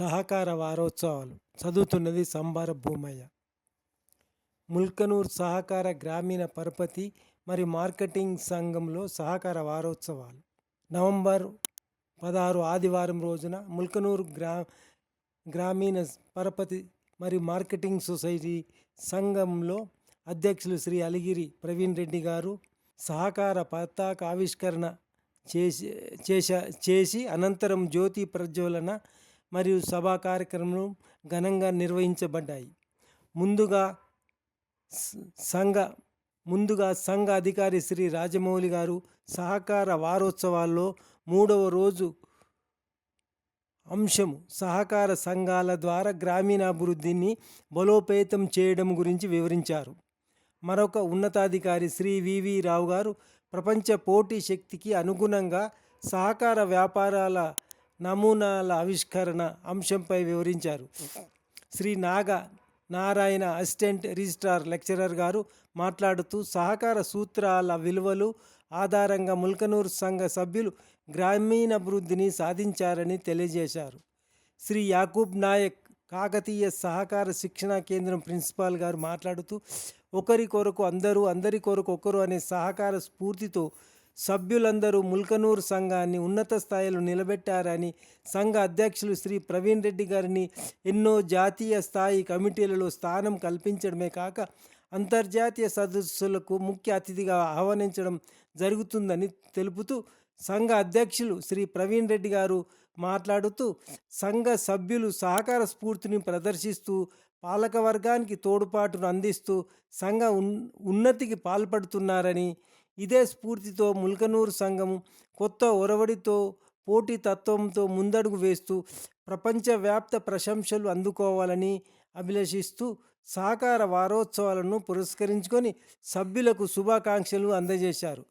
సహకార వారోత్సవాలు. చదువుతున్నది సంబార భూమయ్య. ముల్కనూర్ సహకార గ్రామీణ పరపతి మరియు మార్కెటింగ్ సంఘంలో సహకార వారోత్సవాలు. నవంబర్ పదహారు ఆదివారం రోజున ముల్కనూరు గ్రా గ్రామీణ పరపతి మరియు మార్కెటింగ్ సొసైటీ సంఘంలో అధ్యక్షులు శ్రీ అలిగిరి ప్రవీణ్ రెడ్డి గారు సహకార పతాక ఆవిష్కరణ చేసి చేశా చేసి అనంతరం జ్యోతి ప్రజ్వలన మరియు సభా కార్యక్రమం ఘనంగా నిర్వహించబడ్డాయి. ముందుగా సంఘ ముందుగా సంఘ అధికారి శ్రీ రాజమౌళి గారు సహకార వారోత్సవాల్లో మూడవ రోజు అంశము సహకార సంఘాల ద్వారా గ్రామీణాభివృద్ధిని బలోపేతం చేయడం గురించి వివరించారు. మరొక ఉన్నతాధికారి శ్రీ వివి రావు గారు ప్రపంచ పోటీ శక్తికి అనుగుణంగా సహకార వ్యాపారాల నమూనాల ఆవిష్కరణ అంశంపై వివరించారు. Shri Naga Narayana assistant registrar lecturer గారు మాట్లాడుతూ సహకార సూత్రాల విలువలు ఆధారంగా ముల్కనూరు సంఘ సభ్యులు గ్రామీణాభివృద్ధిని సాధించారని తెలియజేశారు. శ్రీ యాకూబ్ నాయక్ కాకతీయ సహకార శిక్షణా కేంద్రం ప్రిన్సిపాల్ గారు మాట్లాడుతూ ఒకరి కొరకు అందరూ అందరి కొరకు ఒకరు అనే సహకార స్ఫూర్తితో సభ్యులందరూ ముల్కనూరు సంఘాన్ని ఉన్నత స్థాయిలో నిలబెట్టారని సంఘ అధ్యక్షులు శ్రీ ప్రవీణ్ రెడ్డి గారిని ఎన్నో జాతీయ స్థాయి కమిటీలలో స్థానం కల్పించడమే కాక అంతర్జాతీయ సదస్సులకు ముఖ్య అతిథిగా ఆహ్వానించడం జరుగుతుందని తెలుపుతూ సంఘ అధ్యక్షులు శ్రీ ప్రవీణ్ రెడ్డి గారు మాట్లాడుతూ సంఘ సభ్యులు సహకార స్ఫూర్తిని ప్రదర్శిస్తూ పాలక వర్గానికి తోడ్పాటును అందిస్తూ సంఘ ఉన్నతికి పాల్పడుతున్నారని ఇదే స్ఫూర్తితో ముల్కనూరు సంఘం కొత్త ఒరవడితో పోటీ తత్వంతో ముందడుగు వేస్తూ ప్రపంచవ్యాప్త ప్రశంసలు అందుకోవాలని అభిలషిస్తూ సహకార వారోత్సవాలను పురస్కరించుకొని సభ్యులకు శుభాకాంక్షలు అందజేశారు.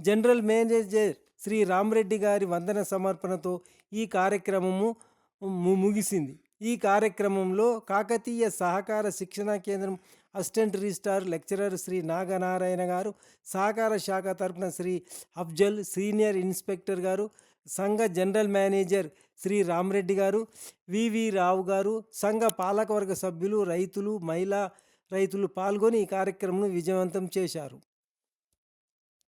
జనరల్ మేనేజర్ శ్రీ రామరెడ్డి గారి వందన సమర్పణతో ఈ కార్యక్రమము ము- ముగిసింది. ఈ కార్యక్రమంలో కాకతీయ సహకార శిక్షణా కేంద్రం assistant registrar lecturer Shri Naganarayana గారు సహకార శాఖ తరఫున శ్రీ అఫ్జల్ సీనియర్ ఇన్స్పెక్టర్ గారు సంఘ జనరల్ మేనేజర్ శ్రీ రామరెడ్డి గారు వివి రావు గారు సంఘ పాలకవర్గ సభ్యులు రైతులు మహిళా రైతులు పాల్గొని ఈ కార్యక్రమం విజయవంతం చేశారు.